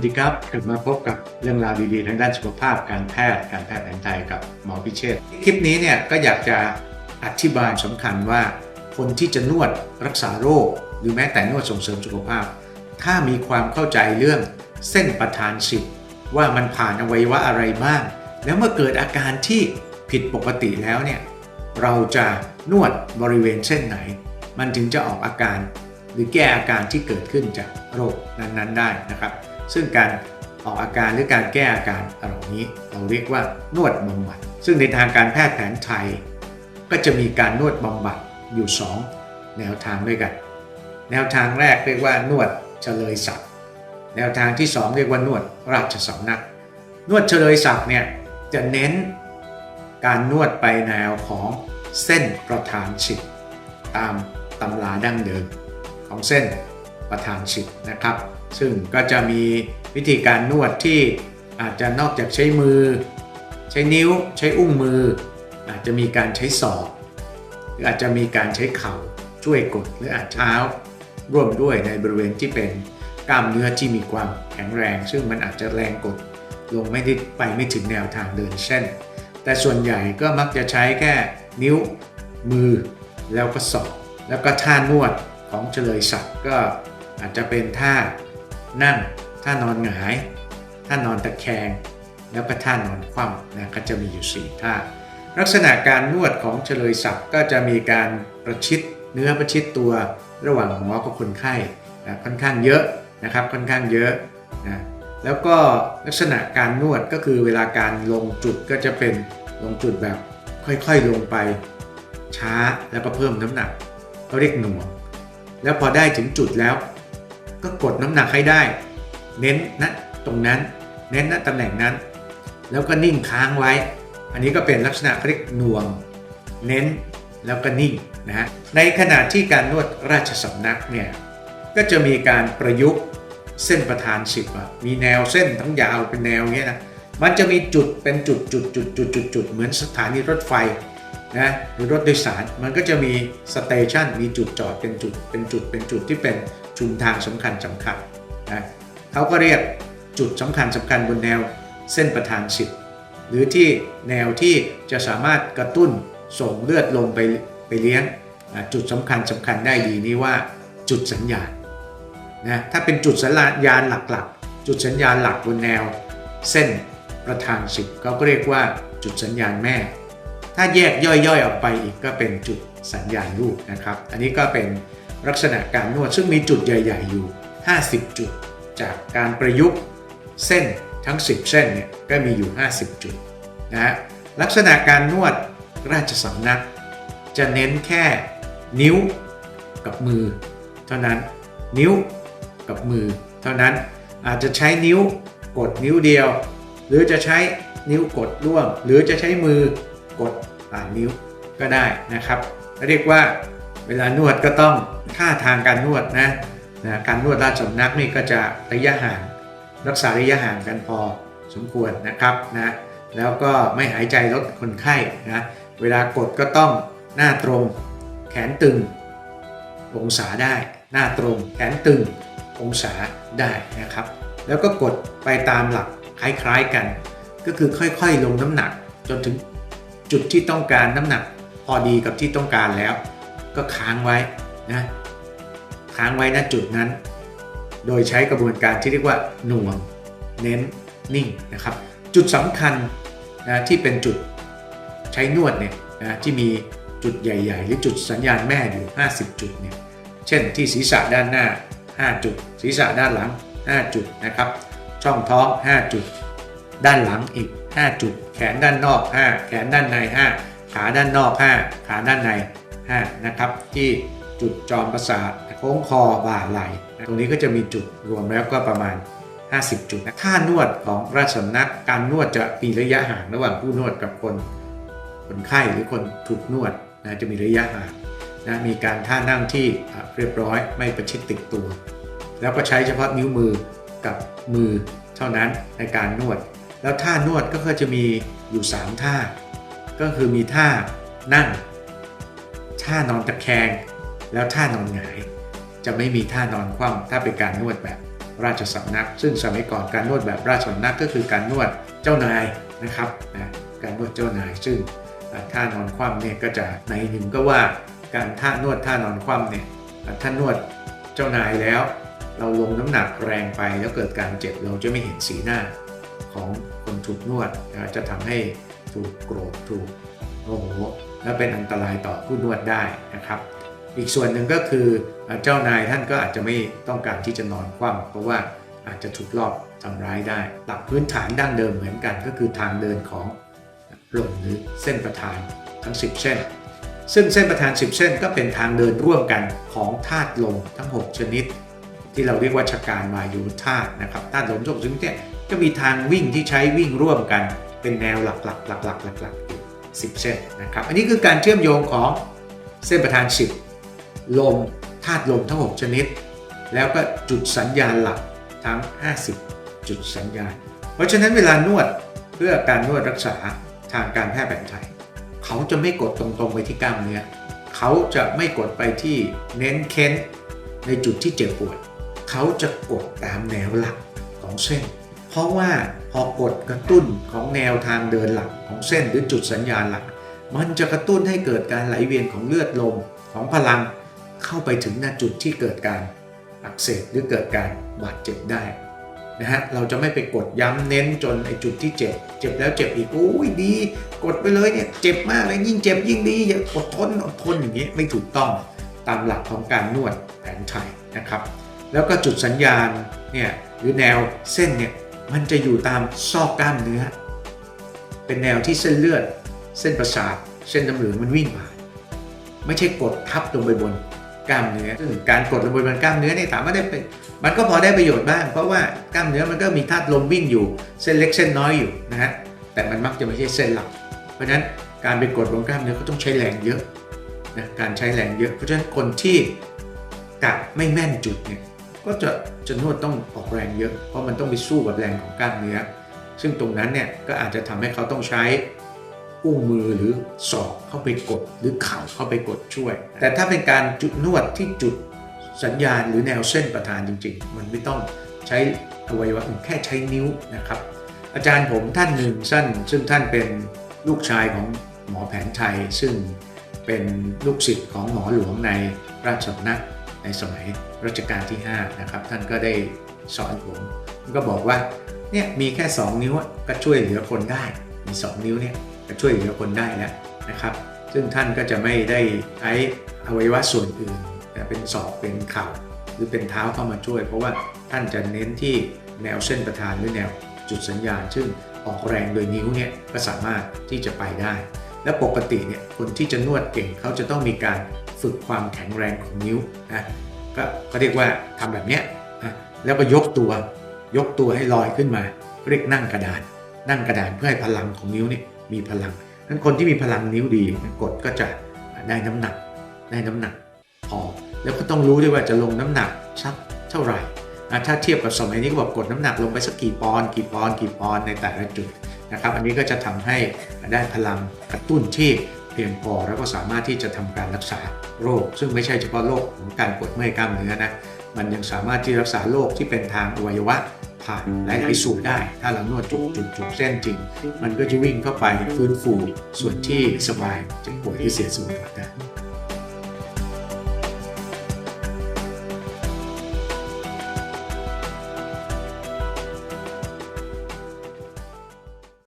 วัสดีครับกลับมาพบกับเรื่องราวดีๆทางด้านสุขภาพการแพทย์การแพทย์แผนไทยกับหมอพิเชษคลิปนี้เนี่ยก็อยากจะอธิบายสำคัญว่า คนที่จะนวดรักษาโรค หรือแม้แต่นวดส่งเสริมสุขภาพ ถ้ามีความเข้าใจเรื่องเส้นประธานสิบว่ามันผ่านอวัยวะอะไรบ้าง แล้วเมื่อเกิดอาการที่ผิดปกติแล้วเนี่ยเราจะนวดบริเวณเส้นไหน มันถึงจะออกอาการ หรือแก้อาการที่เกิดขึ้นจากโรคนั้นๆ ได้นะครับ ซึ่งการออกอาการหรือการแก้อาการเหล่านี้ เราเรียกว่านวดบำบัด ซึ่งในทางการแพทย์แผนไทย ก็จะมีการนวดบำบัดอยู่ 2 แนวทางด้วยกัน แนวทางแรกเรียกว่านวดเฉลยศักดิ์แนวทางที่ 2 เรียกว่านวดราชสำนัก นวดเฉลยศักดิ์เนี่ยจะเน้นการนวดไปแนวของเส้นประธานสิทธิ์ตามตำราดั้งเดิมของเส้นประธานสิทธิ์นะครับ ซึ่งก็จะมีวิธีการนวดที่อาจจะนอกจากใช้มือ ใช้นิ้ว ใช้อุ้งมือ อาจจะมีการใช้ศอกหรืออาจจะมีการใช้เข่าช่วยกดหรืออาจเท้า ร่วมด้วยในบริเวณที่เป็นกล้ามเนื้อที่มีความแข็งแรง ซึ่งมันอาจจะแรงกดลงไม่ได้ไปไม่ถึงแนวทางเดินเส้น แต่ส่วนใหญ่ก็มักจะใช้แค่นิ้วมือแล้วก็ศอกแล้วก็ท่านวดของเฉลยศักดิ์ก็อาจจะเป็นท่า นั่งท่านอนหงายท่านอนตะแคง แล้วก็ท่านอนคว่ำนะก็จะมีอยู่ 4 ท่า ลักษณะการนวดของเฉลยศักดิ์ก็จะมีการประชิดเนื้อประชิดตัวระหว่างหมอกับคนไข้นะค่อนข้างเยอะนะครับค่อนข้างเยอะนะแล้วก็ลักษณะการนวดก็คือเวลาการลงจุดก็จะเป็นลงจุดแบบค่อยๆลงไป ช้าแล้วก็เพิ่มน้ำหนักเขาเรียกหน่วงแล้วพอได้ถึงจุดแล้ว ก็กดน้ำหนักให้ได้ เน้นณตรงนั้น เน้นณตำแหน่งนั้น แล้วก็นิ่งค้างไว้ อันนี้ก็เป็นลักษณะเรียกน่วง เน้นแล้วก็นิ่งนะฮะในขณะที่การนวดราชสำนักเนี่ยก็จะมีการประยุกต์เส้นประธานสิบอะมีแนวเส้นทั้งยาวเป็นแนวเงี้ยนะมันจะมีจุดเป็นจุดจุดจุดจุดจุดจุดเหมือนสถานีรถไฟ นะหรือรถโดยสารมันก็จะมีสเตชันมีจุดจอดเป็นจุดเป็นจุดเป็นจุดที่เป็นชุมทางสำคัญสำคัญนะเขาก็เรียกจุดสำคัญสำคัญบนแนวเส้นประธานสิบหรือที่แนวที่จะสามารถกระตุ้นส่งเลือดลมไปไปเลี้ยงอะจุดสำคัญสำคัญได้ดีนี่ว่าจุดสัญญาณนะถ้าเป็นจุดสัญญาณหลักๆ จุดสัญญาณหลักบนแนว เส้นประธานสิบเขาก็เรียกว่าจุดสัญญาณแม่ ถ้าแยกย่อยๆออกไปอีกก็เป็นจุดสัญญาณลูกนะครับ อันนี้ก็เป็นลักษณะการนวดซึ่งมีจุดใหญ่ ๆ อยู่ 50 จุด จากการประยุกต์เส้นทั้ง 10 เส้นเนี่ยก็มีอยู่ 50 จุดนะฮะลักษณะการนวดราชสำนัก จะเน้นแค่นิ้วกับมือ เท่านั้นนิ้วกับมือ เท่านั้นอาจจะใช้นิ้วกดนิ้วเดียว หรือจะใช้นิ้วกดร่วม หรือจะใช้มือ กดผ่านนิ้วก็ได้นะครับ เรียกว่าเวลานวดก็ต้องท่าทางการนวดนะนะการนวดราชสำนักนี่ก็จะระยะห่าง รักษาระยะห่างกันพอสมควรนะครับนะแล้วก็ไม่หายใจลดคนไข้นะเวลากดก็ต้องหน้าตรง แขนตึง องศาได้ หน้าตรง แขนตึง องศาได้นะครับ แล้วก็กดไปตามหลักคล้ายๆกัน ก็คือค่อยๆ ลงน้ำหนักจนถึง จุดที่ต้องการน้ำหนักพอดีกับที่ต้องการแล้ว ก็ค้างไว้นะค้างไว้ณจุดนั้น โดยใช้กระบวนการที่เรียกว่าหน่วง เน้นนิ่งนะครับ จุดสำคัญนะที่เป็นจุดใช้นวดเนี่ยนะที่มีจุดใหญ่ ๆ หรือจุดสัญญาณแม่อยู่ 50 จุดเนี่ยเช่นที่ศีรษะด้านหน้า 5 จุด ศีรษะด้านหลัง 5 จุดนะครับ ช่องท้อง 5 จุด ด้านหลังอีก 5 จุด แขนด้านนอก 5 แขนด้านใน 5 ขาด้านนอก 5 ขาด้านใน5นะครับที่จุดจอมประสาทโค้งคอบ่าไหล่ตรงนี้ก็จะมีจุดรวมแล้วก็ประมาณ 50 จุดนะท่านวดของราชสำนักการนวดจะมีระยะห่างระหว่างผู้นวดกับคนคนไข้หรือคนถูกนวดนะจะมีระยะห่างนะมีการท่านั่งที่เรียบร้อยไม่ประชิดติดตัว แล้วก็ใช้เฉพาะนิ้วมือกับมือเท่านั้นในการนวด แล้วท่านวดก็จะมีอยู่ 3 ท่า ก็คือมีท่านั่ง ท่านอนตะแคง แล้วท่านอนหงาย จะไม่มีท่านอนคว่ำถ้าเป็นการนวดแบบราชสำนัก ซึ่งสมัยก่อนการนวดแบบราชสำนักก็คือการนวดเจ้านายนะครับนะการนวดเจ้านายซึ่งท่านอนคว่ำเนี่ยก็จะในหนึ่งก็ว่าการท่านวดท่านอนคว่ำเนี่ยท่านนวดเจ้านายแล้ว เราลงน้ำหนักแรงไปแล้วเกิดการเจ็บเราจะไม่เห็นสีหน้า ของคนถูกนวดนะจะทำให้ถูกโกรธถูกโมโหและเป็นอันตรายต่อผู้นวดได้นะครับ อีกส่วนหนึ่งก็คือเจ้านายท่านก็อาจจะไม่ต้องการที่จะนอนคว่ำเพราะว่าอาจจะถูกลอบทำร้ายได้หลักพื้นฐานดั้งเดิมเหมือนกันก็คือทางเดินของลมหรือเส้นประธานทั้ง 10 เส้น ซึ่งเส้นประธาน 10 เส้นก็เป็นทางเดินร่วมกันของธาตุลมทั้ง 6 ชนิด ที่เราเรียกว่าชการวายุธาตุนะครับธาตุลมทุกชนิดเนี่ย ก็มีทางวิ่งที่ใช้วิ่งร่วมกัน เป็นแนวหลักๆหลักๆหลักๆ10 เส้นนะครับ อันนี้คือการเชื่อมโยงของเส้นประธาน 10 ลมธาตุลมทั้ง 6 ชนิด แล้วก็จุดสัญญาณหลักทั้ง 50 จุดสัญญาณ เพราะฉะนั้นเวลานวดเพื่อการนวดรักษาทางการแพทย์แผนไทย เขาจะไม่กดตรงๆไปที่กล้ามเนื้อเขาจะไม่กดไปที่เน้นเค้นในจุดที่เจ็บปวด เขาจะกดตามแนวหลักของเส้น เพราะว่าพอกดกระตุ้นของแนวทางเดินหลักของเส้นหรือจุดสัญญาณหลัก มันจะกระตุ้นให้เกิดการไหลเวียนของเลือดลมของพลัง เข้าไปถึงหน้าจุดที่เกิดการอักเสบหรือเกิดการบาดเจ็บได้นะฮะเราจะไม่ไปกดย้ำเน้นจนไอจุดที่เจ็บ เจ็บแล้วเจ็บอีกโอ้ยดี กดไปเลยเนี่ยเจ็บมากเลยยิ่งเจ็บยิ่งดีอย่าอดทนอดทนอย่างนี้ไม่ถูกต้องตามหลักของการนวดแผนไทยนะครับ แล้วก็จุดสัญญาณเนี่ยหรือแนวเส้นเนี่ย มันจะอยู่ตามซอกกล้ามเนื้อ เป็นแนวที่เส้นเลือด เส้นประสาท เส้นน้ำเหลืองมันวิ่งผ่านไม่ใช่กดทับลงไปบนกล้ามเนื้อซึ่งการกดลงไปบนกล้ามเนื้อเนี่ยถามว่าได้เป็นมันก็พอได้ประโยชน์บ้าง เพราะว่ากล้ามเนื้อมันก็มีธาตุลมวิ่งอยู่ เส้นเล็กเส้นน้อยอยู่นะฮะแต่มันมักจะไม่ใช่เส้นหลัก เพราะฉะนั้นการไปกดบนกล้ามเนื้อก็ต้องใช้แรงเยอะนะการใช้แรงเยอะ เพราะฉะนั้นคนที่กะไม่แม่นจุดเนี่ย ก็จะจะนวดต้องออกแรงเยอะ เพราะมันต้องไปสู้กับแรงของกล้ามเนื้อ ซึ่งตรงนั้นเนี่ยก็อาจจะทำให้เขาต้องใช้อุ้งมือหรือศอกเข้าไปกด หรือเข่าเข้าไปกดช่วย แต่ถ้าเป็นการจุดนวดที่จุดสัญญาณหรือแนวเส้นประธานจริง ๆ มันไม่ต้องใช้อวัยวะอื่นแค่ใช้นิ้วนะครับ อาจารย์ผมท่านหนึ่งสั้น ซึ่งท่านเป็นลูกชายของหมอแผนไทย ซึ่งเป็นลูกศิษย์ของหมอหลวงในราชสำนัก ในสมัยรัชกาลที่ 5 นะครับ ท่านก็ได้สอนผมก็บอกว่าเนี่ยมีแค่ 2 นิ้วก็ช่วยเหลือคนได้มี 2 นิ้วเนี่ยก็ช่วยเหลือคนได้แล้วนะครับ ซึ่งท่านก็จะไม่ได้ใช้อวัยวะส่วนอื่น แต่เป็นศอกเป็นเข่าหรือเป็นเท้าเข้ามาช่วย เพราะว่าท่านจะเน้นที่แนวเส้นประธานหรือแนวจุดสัญญาณ ซึ่งออกแรงโดยนิ้วเนี่ยก็สามารถที่จะไปได้ และปกติเนี่ยคนที่จะนวดเก่งเขาจะต้องมีการ ฝึกความแข็งแรงของนิ้วนะก็ก็เรียกว่าทำแบบเนี้ยนะแล้วก็ยกตัวยกตัวให้ลอยขึ้นมา เรียกนั่งกระดาน นั่งกระดานเพื่อให้พลังของนิ้วนี่มีพลังนั้นคนที่มีพลังนิ้วดีกดก็จะได้น้ำหนักได้น้ำหนักพอแล้วก็ต้องรู้ด้วยว่าจะลงน้ำหนักสักเท่าไหร่ถ้าเทียบกับสมัยนี้ก็บอกกดน้ำหนักลงไปสักกี่ปอนด์กี่ปอนด์กี่ปอนด์ในแต่ละจุดนะครับอันนี้ก็จะทำให้ได้พลังกระตุ้นที่ เพียงพอแล้วก็สามารถที่จะทำการรักษาโรค ซึ่งไม่ใช่เฉพาะโรคของการปวดเมื่อยกล้ามเนื้อนะมันยังสามารถที่รักษาโรคที่เป็นทางอวัยวะผ่านหลายๆส่วนได้ ถ้าเรานวดจุดจุดจุดเส้นจริง มันก็จะวิ่งเข้าไปฟื้นฟูส่วนที่สบายจะป่วยที่เสียสมรรถได้